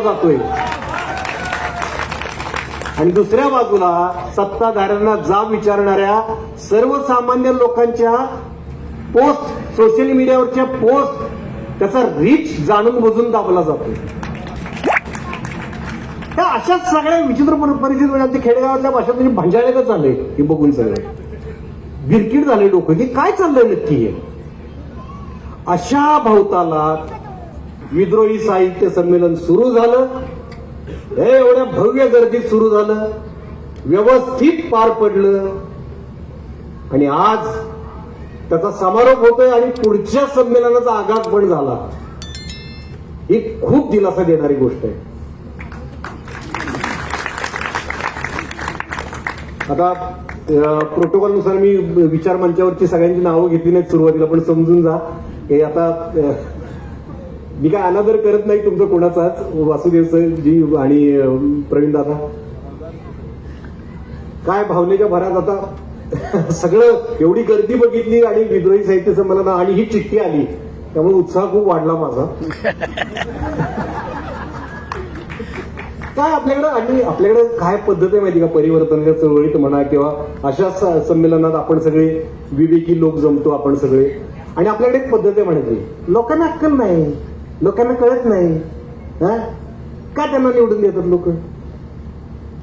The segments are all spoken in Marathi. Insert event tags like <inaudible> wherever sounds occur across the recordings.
जातोय. आणि दुसऱ्या बाजूला सत्ताधाऱ्यांना जाब विचारणाऱ्या सर्वसामान्य लोकांच्या पोस्ट सोशल मीडियावरच्या पोस्ट त्याचा रीच जाणून बुजून दाबला जातोय. त्या अशाच सगळ्या विचित्र परिस्थिती म्हणजे खेडेगावातल्या भाषेत म्हणजे भांजाळेच चाललंय हे बघून सगळे. बिरकीट झाले डोकं. की काय चाललंय नक्की हे? अशा भवताला विद्रोही साहित्य संमेलन सुरू झालं. हे एवढ्या भव्य गर्दीत सुरू झालं. व्यवस्थित पार पडलं. आणि आज त्याचा समारोप होतोय आणि पुढच्या संमेलनाचा आघात पण झाला. ही खूप दिलासा देणारी गोष्ट आहे. आता प्रोटोकॉलनुसार मी विचार मंचावरची सगळ्यांची नावं घेतली नाहीत सुरुवातीला पण समजून जा. हे आता मी काय अनादर करत नाही तुमचं कोणाचाच? वासुदेव जी आणि प्रवीण दादा काय भावनेच्या भरात आता? <laughs> सगळं एवढी गर्दी बघितली आणि विद्रोही साहित्य संमेलन आणि ही चिठ्ठी आली. त्यामुळे उत्साह खूप वाढला माझा. <laughs> काय आपल्याकडे आणि आपल्याकडे काय पद्धत आहे माहिती का? परिवर्तनाच्या चळवळीत म्हणा किंवा अशा संमेलनात आपण सगळे विवेकी लोक जमतो आपण सगळे. आणि आपल्याकडे एक पद्धत आहे म्हणायची. लोकांना अक्कल नाही. लोकांना कळत नाही. हा? का त्यांना निवडून देतात लोक?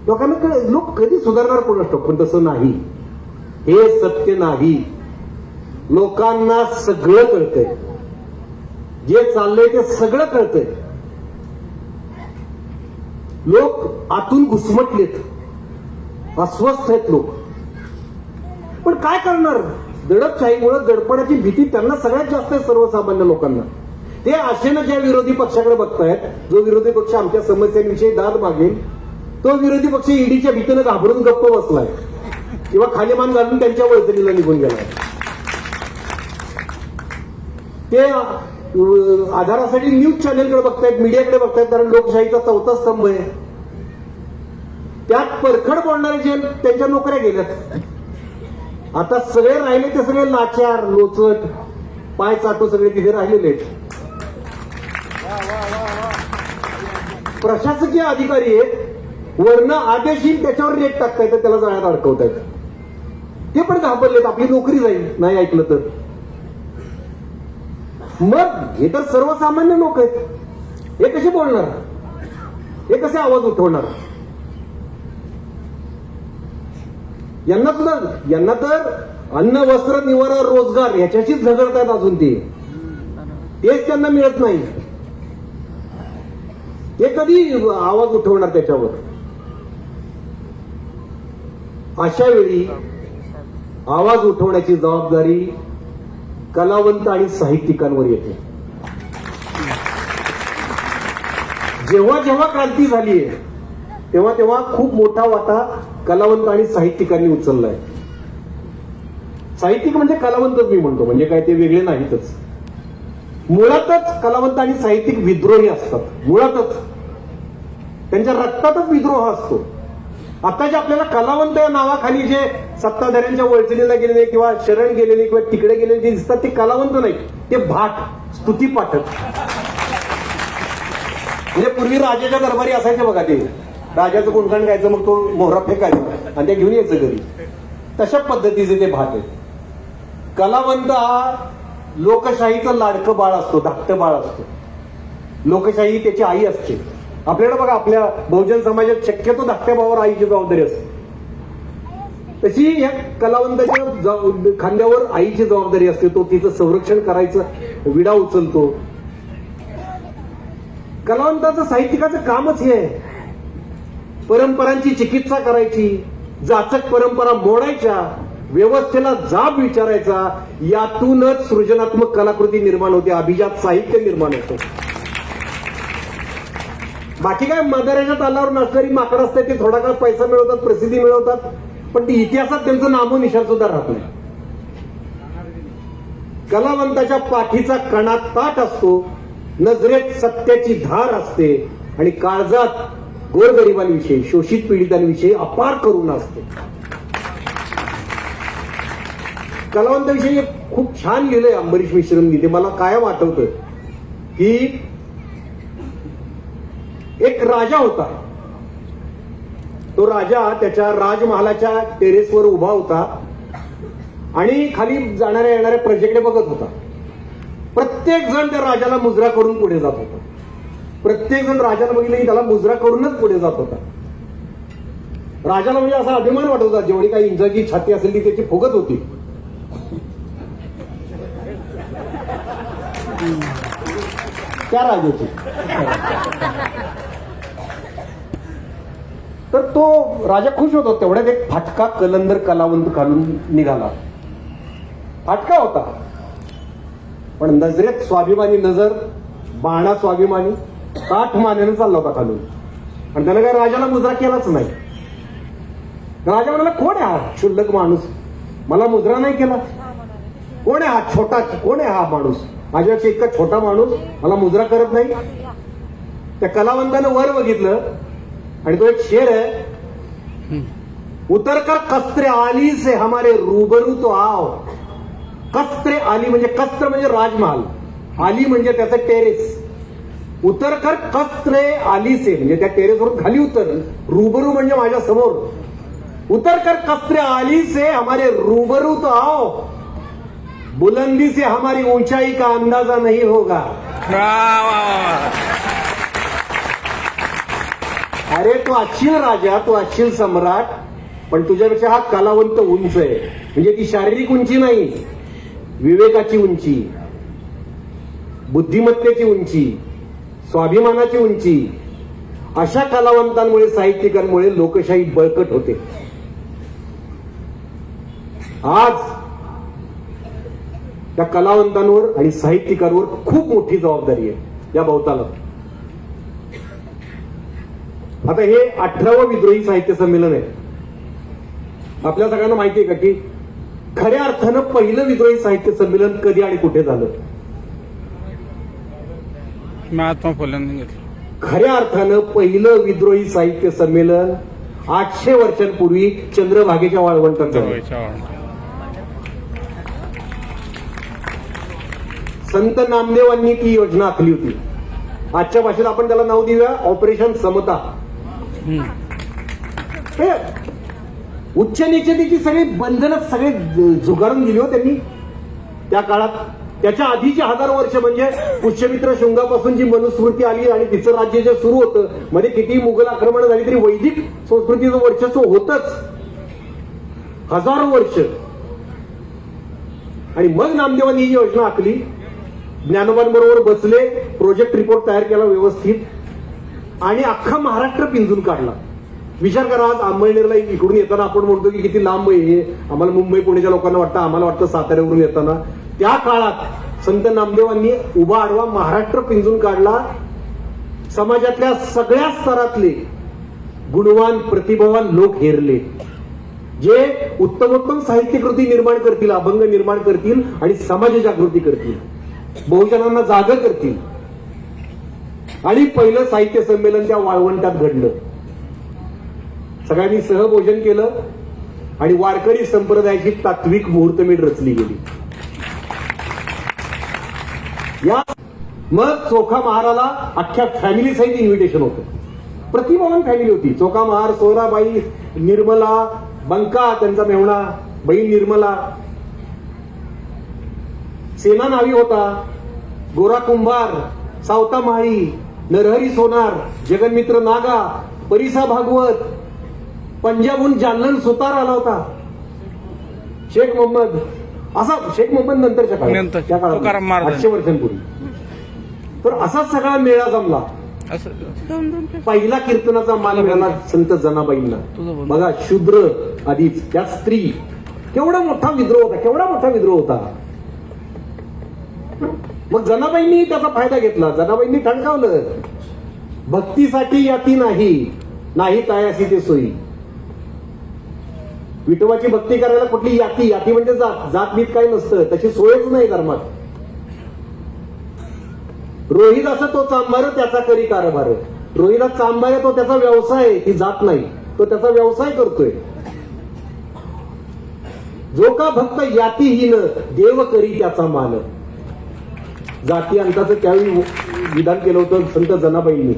लोकांना कळ लोक कधी सुधारणार कोण असतो? पण तसं नाही. हे सत्य नाही. लोकांना सगळं कळतंय. जे चाललंय ते सगळं कळतंय. लोक आतून घुसमटलेत. अस्वस्थ आहेत लोक. पण काय करणार? दडपशाहीमुळे दडपणाची भीती त्यांना सगळ्यात जास्त आहे सर्वसामान्य लोकांना. ते आशेनं ज्या विरोधी पक्षाकडे बघतायत. जो विरोधी पक्ष आमच्या समस्यांविषयी दाद मागेल तो विरोधी पक्ष ईडीच्या भीतीनं घाबरून गप्प बसलाय. किंवा खालीमान घालून त्यांच्या वळचणीला निघून गेलाय. ते आधारासाठी न्यूज चॅनेलकडे बघतायत मीडियाकडे बघतायत कारण लोकशाहीचा चौथा स्तंभ आहे. त्यात परखड बोलणारे जे त्यांच्या नोकऱ्या गेल्यात. आता सगळे राहिले ते सगळे लाचार लोचट पाय चाटू सगळे तिथे राहिलेले आहेत. प्रशासकीय अधिकारी आहेत. वर्ण आदेश येईल त्याच्यावर रेट टाकतायत त्याला जाळ्यात अडकवतायत ते पण घाबरलेत आपली नोकरी जाईल नाही ऐकलं तर. मग हे तर सर्वसामान्य लोक आहेत. हे कसे बोलणार? हे कसे आवाज उठवणार? यांना सुद्धा यांना तर अन्न वस्त्र निवारा रोजगार याच्याशीच झगडतायत अजून ते. तेच त्यांना मिळत नाही. ते कधी आवाज उठवणार त्याच्यावर? अशा वेळी आवाज उठवण्याची जबाबदारी कलावंत आणि साहित्यिकांवर येते. जेव्हा जेव्हा क्रांती झाली आहे तेव्हा तेव्हा खूप मोठा वाटा कलावंत आणि साहित्यिकांनी उचललाय. साहित्यिक म्हणजे कलावंतच मी म्हणतो म्हणजे काय ते वेगळे नाहीतच. मुळातच कलावंत आणि साहित्यिक विद्रोही असतात. मुळातच. त्यांच्या रक्तातच विद्रोह असतो. आता जे आपल्याला कलावंत या नावाखाली जे सत्ताधाऱ्यांच्या वळचणीला गेलेले किंवा शरण गेलेले किंवा तिकडे गेलेले जे दिसतात ते कलावंत नाही ते भाट स्तुती पाठक. म्हणजे पूर्वी राजाच्या दरबारी असायचे बघा ते. राजाचं गुणगाण गायचं मग तो मोहरा फेकायचा आणि ते घेऊन यायचं घरी. तशा पद्धतीचे ते भाट आहेत. कलावंत हा लोकशाहीचं लाडकं बाळ असतो धाकटं बाळ असतो. लोकशाही त्याची आई असते. आपल्याला बघा आपल्या बहुजन समाजात शक्यतो धाकट्या भावावर आईची जबाबदारी असते. तशी या कलावंताच्या खांद्यावर आईची जबाबदारी असते. तो तिचं संरक्षण करायचं विडा उचलतो. कलावंताचं साहित्यिकाचं कामच हे. आहे परंपरांची चिकित्सा करायची जाचक परंपरा मोडायच्या व्यवस्थेला जाब विचारायचा यातूनच सृजनात्मक कलाकृती निर्माण होते अभिजात साहित्य निर्माण होतं. बाकी काय मदाराच्या तालावर नसणारी माकड असते ते थोडा काळ पैसा मिळवतात प्रसिद्धी मिळवतात पण ती इतिहासात त्यांचं नामोनिशान सुद्धा राहत नाही. कलावंताच्या पाठीचा कणात ताट असतो नजरेत सत्याची धार असते आणि काळजात गोरगरिबांविषयी शोषित पीडितांविषयी अपार करून असते. कलावंताविषयी एक खूप छान लिहिलंय अंबरीश मिश्रांनी ते मला कायम आठवतं की एक राजा होता. तो राजा त्याच्या राजमहालाच्या टेरेसवर उभा होता आणि खाली जाणाऱ्या येणाऱ्या प्रजेकडे बघत होता. प्रत्येक जण त्या राजाला मुजरा करून पुढे जात होता. प्रत्येक जण राजाला बघितलं की त्याला मुजरा करूनच पुढे जात होता. राजाला म्हणजे असा अभिमान वाटत होता जेवढी काही इंजाची छाती असेल ती त्याची फुगत होती. त्या राजाची तर तो राजा खुश होतो तेवढ्यात एक फाटका कलंदर कलावंत घालून निघाला. फाटका होता. पण नजरेत स्वाभिमानी नजर बाणा स्वाभिमानी काठ मानेनं चालला होता खालून. आणि त्यानं काय राजाला मुजरा केलाच नाही. राजा म्हणाला कोण आहे हा क्षुल्लक माणूस? मला मुजरा नाही केला. कोण आहे हा छोटा कोण आहे हा माणूस? माझ्यापेक्षा इतका छोटा माणूस मला मुजरा करत नाही. त्या कलावंतानं वर बघितलं आणि तो एक शेर आहे. उतर कर कस्त्रे आली से हमारे रूबरू तो आओ. कस्त्रे आली म्हणजे कस्त्र म्हणजे राजमहाल. आली म्हणजे त्याचं टेरेस. उतर कर कस्त्रे आली से म्हणजे त्या टेरेसवरून खाली उतर. रूबरू म्हणजे माझ्यासमोर. उतर कर कस्त्रे आली से हमारे रूबरू तो आओ. बुलंदी से हमारी ऊंचाई का अंदाजा नहीं होगा। अरे तू असशील राजा तू असशील सम्राट पण तुझ्यापेक्षा हा कलावंत उंच आहे. म्हणजे ती शारीरिक उंची नाही विवेकाची उंची बुद्धिमत्तेची उंची स्वाभिमानाची उंची. अशा कलावंतांमुळे साहित्यिकांमुळे लोकशाही बळकट होते. आज त्या कलावंतांवर आणि साहित्यिकांवर खूप मोठी जबाबदारी आहे या भवताला. आता हे अठरावं विद्रोही साहित्य संमेलन आहे. आपल्या सगळ्यांना माहिती आहे का की खऱ्या अर्थानं पहिलं विद्रोही साहित्य संमेलन कधी आणि कुठे झालं? महात्मा फुल्यांनी घेतलं. खऱ्या अर्थानं पहिलं विद्रोही साहित्य संमेलन आठशे वर्षांपूर्वी चंद्रभागेच्या वाळवंटात झालं. संत नामदेवांनी ती योजना आखली होती. आजच्या भाषेत आपण त्याला नाव देऊया ऑपरेशन समता. हे उच्च निश्चितीची सगळी बंधनं सगळे झुगारून दिली हो त्यांनी. त्या काळात त्याच्या आधीची हजार वर्ष म्हणजे पुष्यमित्र शृंगापासून जी मनुस्मृती आली आणि तिचं राज्य जे सुरू होतं मध्ये किती मुघल आक्रमण झाली तरी वैदिक संस्कृतीचं वर्चस्व होतच. हजारो वर्ष. आणि मग नामदेवांनी ही योजना आखली. ज्ञानोबांबरोबर बसले प्रोजेक्ट रिपोर्ट तयार केला व्यवस्थित. आणि अख्खा महाराष्ट्र पिंजून काढला. विचार करा आज अंमळनेरला इकडून येताना आपण म्हणतो की किती लांब आहे हे. आम्हाला मुंबई पुण्याच्या लोकांना वाटतं आम्हाला वाटतं साताऱ्यावरून येताना. त्या काळात संत नामदेवांनी उभा आडवा महाराष्ट्र पिंजून काढला. समाजातल्या सगळ्या स्तरातले गुणवान प्रतिभावान लोक हेरले. जे उत्तमोत्तम साहित्यकृती निर्माण करतील अभंग निर्माण करतील आणि समाज जागृती करतील. बहुजनांना जाग करतील. आणि पहिलं साहित्य संमेलन त्या वाळवंटात घडलं. सगळ्यांनी सहभोजन केलं आणि वारकरी संप्रदायाची तात्विक मुहूर्तमेढ रचली गेली. या मग चोखा महाराला अख्ख्या फॅमिली सहित इन्व्हिटेशन होतं. प्रतिभावान फॅमिली होती. चोखा महार सोहराबाई निर्मला बंका त्यांचा मेवणा बहीण निर्मला सेना नावी होता. गोरा कुंभार सावता माळी नरहरी सोनार जगन्मित्र नागा परिसा भागवत पंजाबहून जालन सुतार आला होता. शेख मोहम्मद असा शेख मोहम्मद नंतरच्या काळात. आठशे वर्षांपूर्वी तर असाच सगळा मेळा जमला. पहिला कीर्तनाचा मान मिळाला संत जनाबाईंना. बघा शूद्र आधीच. त्या स्त्री. केवढा मोठा विद्रोह होता केवढा मोठा विद्रोह होता. मग जनाबाईंनी त्याचा फायदा घेतला. जनाबाईंनी ठणकावलं. भक्तीसाठी याती नाही. नाही तायासी ते सोयी. विठोबाची भक्ती करायला कुठली याती? याती म्हणजे जात. जात बीत काही नसतं. त्याची सोयच नाही धर्मात. रोहित असं तो चांभार त्याचा करी कारभार. रोहिला चांभार तो त्याचा व्यवसाय ती जात नाही. तो त्याचा व्यवसाय करतोय. जो का भक्त यातीहीन देव करी त्याचा मान. जाती अंताचं त्यावेळी विधान केलं होतं संत जनाबाईंनी.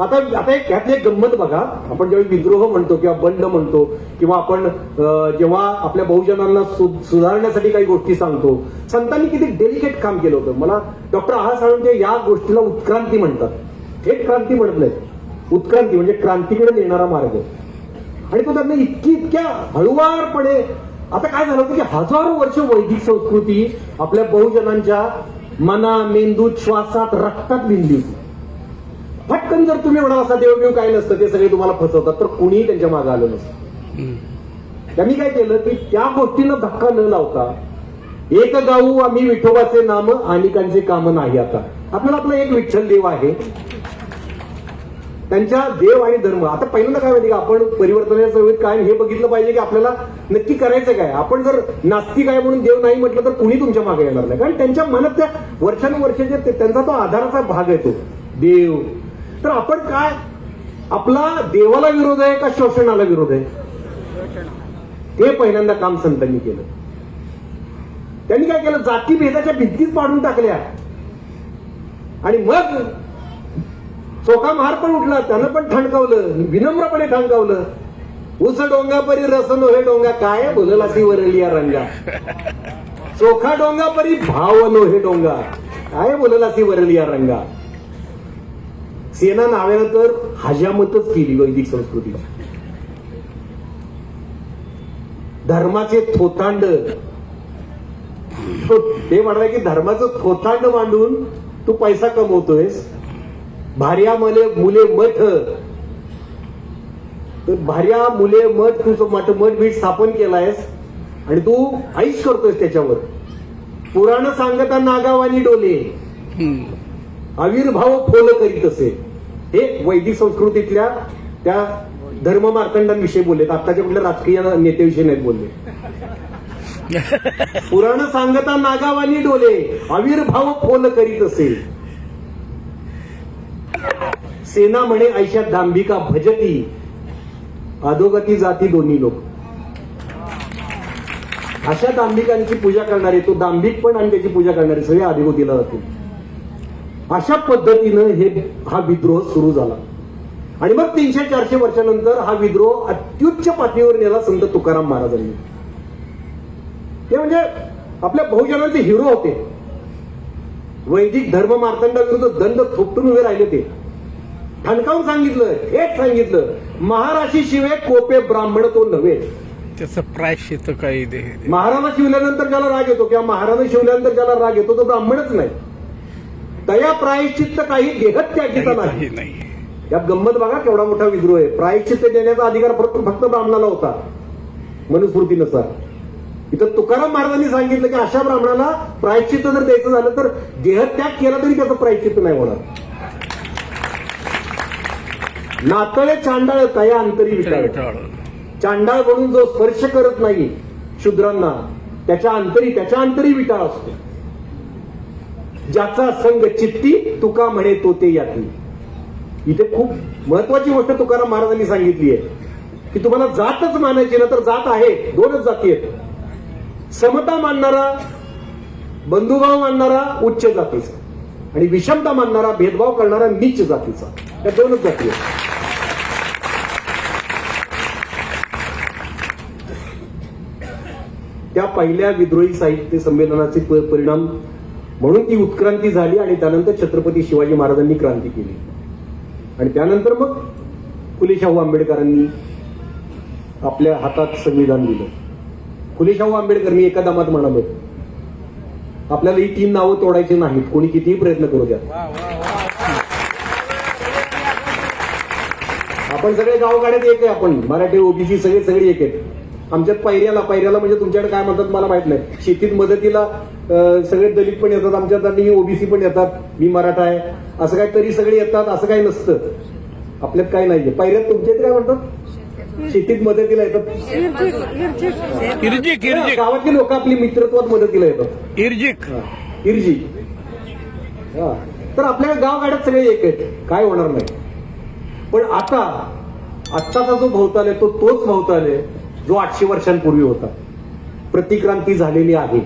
आता आता एक त्यातली एक गंमत बघा. आपण ज्यावेळी विद्रोह म्हणतो किंवा बंड म्हणतो किंवा आपण जेव्हा आपल्या बहुजनांना सु- सुधारण्यासाठी काही गोष्टी सांगतो संतांनी किती डेलिकेट काम केलं होतं. मला डॉक्टर आहा साळुंके या गोष्टीला उत्क्रांती म्हणतात. थेट क्रांती म्हणत नाही उत्क्रांती म्हणजे क्रांतीकडे नेणारा मार्ग आणि तो त्यांना इतकी इतक्या हळुवारपणे आता काय झालं होतं की हजारो वर्ष वैदिक संस्कृती आपल्या बहुजनांच्या मना मेंदूत श्वासात रक्तात होती पटकन जर तुम्ही म्हणाल असा देवदेव काय नसतं ते सगळे तुम्हाला फसवतात तर कुणीही त्यांच्या मागे आलं नसतं. त्यांनी काय केलं की त्या गोष्टीनं धक्का न लावता एक गाऊ आम्ही विठोबाचे नाम अनेकांचे काम नाही आता. आपल्याला आपला एक विठ्ठल देव आहे. त्यांच्या देव आणि धर्म. आता पहिल्यांदा काय माहिती का आपण परिवर्तनाच्या चळवळीत काय हे बघितलं पाहिजे की आपल्याला नक्की करायचं काय? आपण जर नास्तिक आहे म्हणून देव नाही म्हटलं तर कुणी तुमच्या मागे येणार नाही? कारण त्यांच्या मनात त्या वर्षानुवर्षाचे ते- त्यांचा तो आधाराचा भाग आहे तो. देव. तर आपण काय? आपला देवाला विरोध आहे का शोषणाला विरोध आहे? हे पहिल्यांदा काम संतांनी केलं. त्यांनी काय केलं? जातीभेदाच्या भिंतीच पाडून टाकल्या. आणि मग चोखा मार पण उठला त्यानं पण ठणकावलं विनम्रपणे ठणकावलं. उस डोंगा परी रस नो हे डोंगा काय बोलला ती वरली या रंगा? चोखा डोंगा परी भाव नो हे डोंगा काय बोलला ती वरली या रंगा? सेना नाव्यानं तर हजामतच केली वैदिक संस्कृतीची. धर्माचे थोतांड. ते म्हणाले की धर्माचं थोतांड मांडून तू पैसा कमवतोयस. भार्या मले मुले मठ. तर भार्या मुले मठ तू मठ मठ बीट स्थापन केलायस आणि तू आईश करतोयस त्याच्यावर. पुराण सांगता नागावानी डोले. आविर्भाव फोल करीत असे. हे वैदिक संस्कृतीतल्या त्या धर्म मार्तंडांविषयी बोललेत. आताच्या कुठल्या राजकीय नेत्याविषयी नाहीत बोलले. <laughs> पुराण सांगता नागावानी डोले. आविर्भाव फोल करीत असे. सेना म्हणे ऐशा दांभिका भजती. अधोगती जाती दोन्ही लोक. अशा दांभिकांची पूजा करणारे तो दांभिक पण आणि त्याची पूजा करणारे सगळे अधिगोतीला जातील अशा पद्धतीनं हे हा विद्रोह सुरू झाला. आणि मग तीनशे चारशे वर्षानंतर हा विद्रोह अत्युच्च पातळीवर नेला संत तुकाराम महाराजांनी. ते म्हणजे आपल्या बहुजनांचे हिरो होते. वैदिक धर्म मार्तंडाविरुद्ध दंड थोपटून उभे राहिले ते. ठणकावून सांगितलं थेट सांगितलं महाराशी शिवे कोपे ब्राह्मण तो नव्हे. त्याचं प्रायश्चित काही दे महाराणा शिवल्यानंतर ज्याला राग येतो किंवा महाराणा शिवल्यानंतर ज्याला राग येतो तो ब्राह्मणच नाही. तया प्रायश्चित्त काही नाही काही नाही. यात गंमत बघा केवढा मोठा विद्रोह आहे. प्रायश्चित्त देण्याचा अधिकार फक्त फक्त ब्राह्मणाला होता. मनुस्मृतीनुसार. इथं तुकाराम महाराजांनी सांगितलं की अशा ब्राह्मणाला प्रायश्चित्त जर द्यायचं झालं तर देहत्याग केला तरी त्याचं प्रायश्चित्त नाही होणार. नातळे चांडाळ तया अंतरी विटाळ. चांडाळ म्हणून जो स्पर्श करत नाही शूद्रांना त्याच्या अंतरी त्याच्या अंतरी विटाळ असतो. ज्याचा संग चित्ती तुका म्हणे तो ते याती इथे खूप महत्वाची गोष्ट तुकाराम महाराजांनी सांगितली आहे की तुम्हाला जातच मानायची ना तर जात आहे दोनच जाती आहेत. समता मानणारा बंधुभाव मानणारा उच्च जातीचा. आणि विषमता मानणारा भेदभाव करणारा नीच जातीचा. या दोनच जाती आहेत. त्या पहिल्या विद्रोही साहित्य संमेलनाचे परिणाम म्हणून ती उत्क्रांती झाली आणि त्यानंतर छत्रपती शिवाजी महाराजांनी क्रांती केली. आणि त्यानंतर मग फुले शाहू आंबेडकरांनी आपल्या हातात संविधान दिलं. फुले शाहू आंबेडकर मी एका दमात म्हणालो आपल्याला ही तीन नावं तोडायची नाहीत. कोणी कितीही प्रयत्न करू द्या. आपण सगळे गावगाड्यात एक आहे आपण. मराठी ओबीसी सगळे सगळे एक आहेत. आमच्यात पैऱ्याला पैऱ्याला म्हणजे तुमच्याकडे काय म्हणतात मला माहीत नाही. शेतीत मदतीला सगळे दलित पण येतात आमच्यात आणि ओबीसी पण येतात. मी मराठा आहे. असं काय तरी सगळे येतात असं काही नसतं. आपल्यात काय नाहीये. पैऱ्यात तुमच्या इथे काय म्हणतात? शेतीत मदतीला येतात. इर्जिक इर्जिक. गावातली लोक आपली मित्रत्वात मदतीला येतात. इर्जिक. इर्जी हा. तर आपल्या गावगाड्यात सगळे एक आहेत. काय होणार नाही. पण आता आत्ताचा जो भवताल आहे तो तोच भवताल आहे. जो आठशे वर्षांपूर्वी होता. प्रतिक्रांती झालेली आहे.